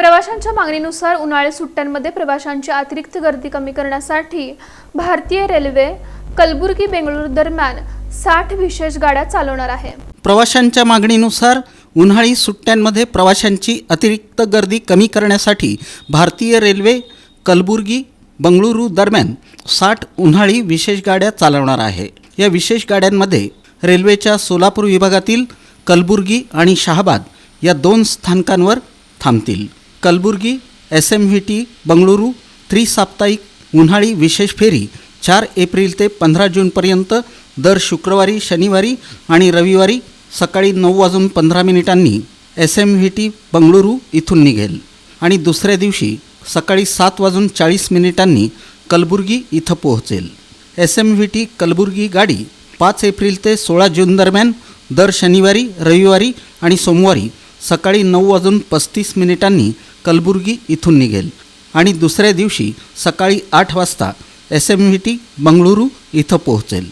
प्रवाशांच्या मागणीनुसार उन्हाळी सुट्ट्यांमध्ये प्रवाशांची अतिरिक्त गर्दी कमी करण्यासाठी भारतीय रेल्वे कलबुर्गी बेंगळुरू दरम्यान साठ विशेष गाड्या चालवणार आहे. प्रवाशांच्या मागणीनुसार उन्हाळी सुट्ट्यांमध्ये प्रवाशांची अतिरिक्त गर्दी कमी करण्यासाठी भारतीय रेल्वे कलबुर्गी बंगळुरू दरम्यान साठ उन्हाळी विशेष गाड्या चालवणार आहे. या विशेष गाड्यांमध्ये रेल्वेच्या सोलापूर विभागातील कलबुर्गी आणि शहाबाद या दोन स्थानकांवर थांबतील. Kalaburagi S M V T Bengaluru त्रिसाप्ताहिक उन्हाळी विशेष फेरी चार एप्रिल ते पंधरा जूनपर्यंत दर शुक्रवारी शनिवारी आणि रविवारी सकाळी नऊ वाजून पंधरा मिनिटांनी S M V T Bengaluru इथून निघेल. आणि दुसऱ्या दिवशी सकाळी सात वाजून चाळीस मिनिटांनी कलबुर्गी इथं पोहोचेल. S M V T Kalaburagi गाडी पाच एप्रिल ते सोळा जून दरम्यान दर शनिवारी रविवारी आणि सोमवारी सकाळी नऊ वाजून पस्तीस मिनिटांनी कलबुर्गी इथून निघेल. आणि दुसऱ्या दिवशी सकाळी आठ वाजता S M V T Bengaluru इथं पोहोचेल.